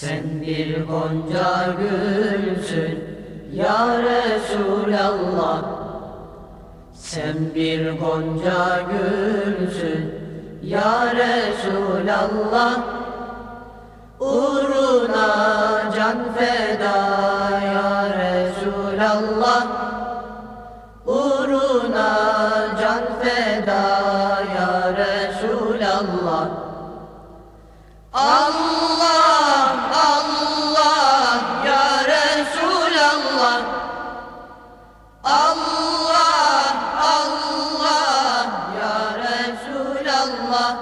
Sen bir gonca gülsün ya Resulallah. Sen bir gonca gülsün ya Resulallah. Uğruna can feda ya Resulallah. Uğruna can feda ya Resulallah. Allah Resulallah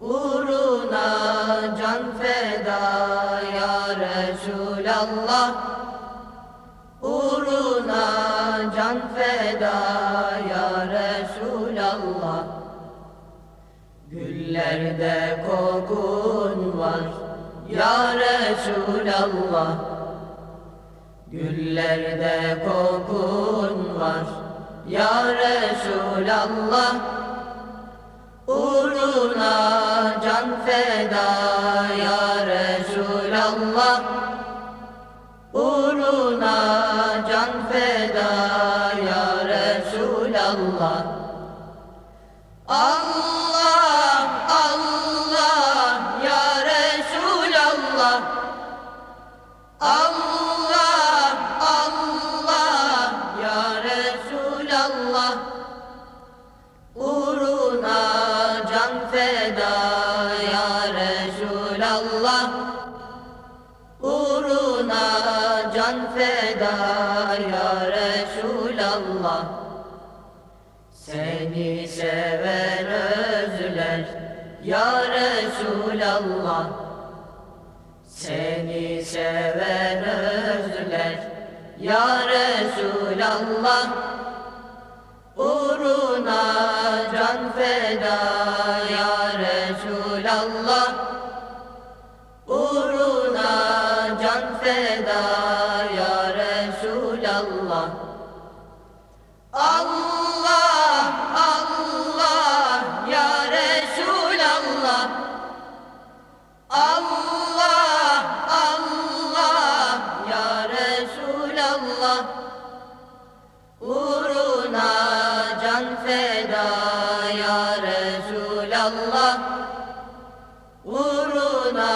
Uğruna can feda ya Resulallah. Uğruna can feda ya Resulallah. Güllerde kokun var ya Resulallah. Güllerde kokun var ya Resulallah Uğruna can feda ya Resulallah. Uğruna can feda ya Resulallah. Allah Allah ya Resulallah. Allah Allah ya Resulallah Resulallah. Seni seven özler ya Resulallah. Seni seven özler ya Resulallah. Uğruna can feda ya Resulallah Uğruna can feda ya Resulallah. Uğruna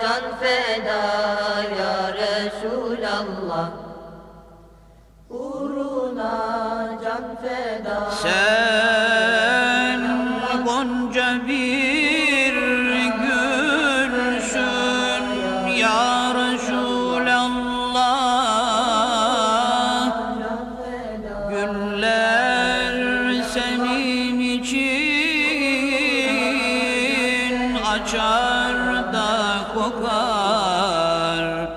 can feda ya Resulallah kokar.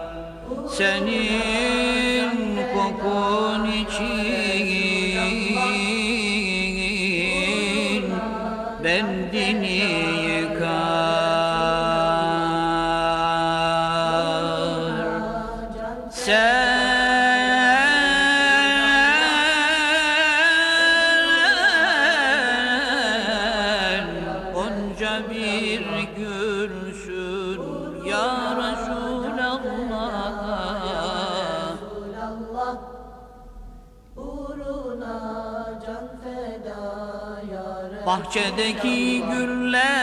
Senin kokun için bendini yıkar. Sen bir gülsün ya Resulallah. Uğruna can feda ya Bahçedeki güller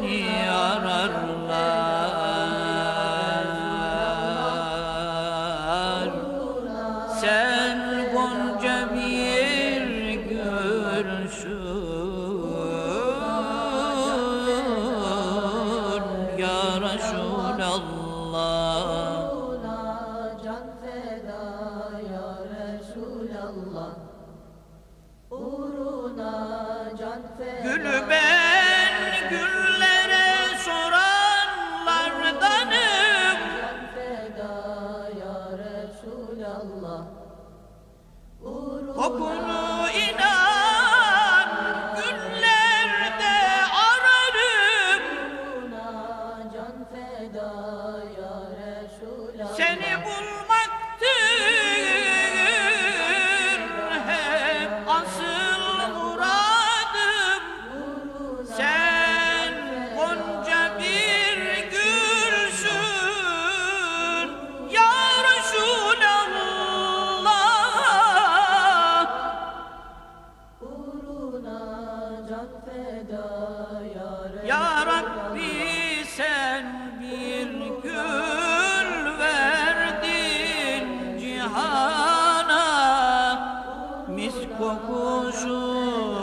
seni ararlar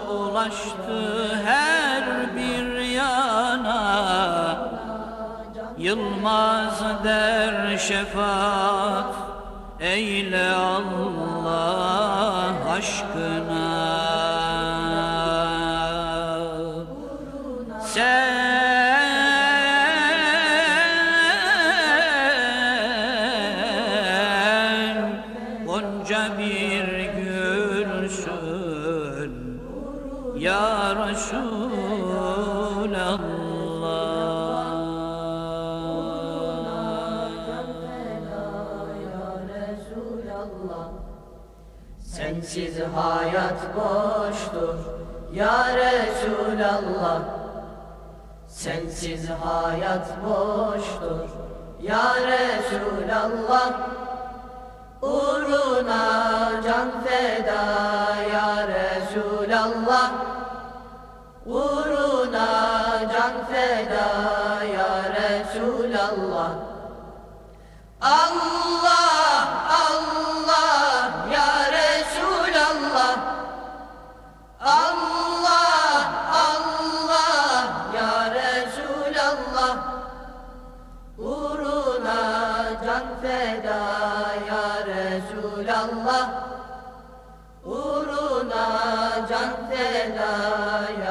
ulaştı her bir yana. Yılmaz der şefaat eyle Allah aşkına. Sen gonca bir gülsün Ya Resulallah Sensiz hayat boştur ya Resulallah Sensiz hayat boştur ya Resulallah Uğruna can feda ya Resulallah. Uğruna can feda ya Resulallah. Allah Allah ya Resulallah. Allah Allah ya Resulallah. Uğruna can feda ya Resulallah Altyazı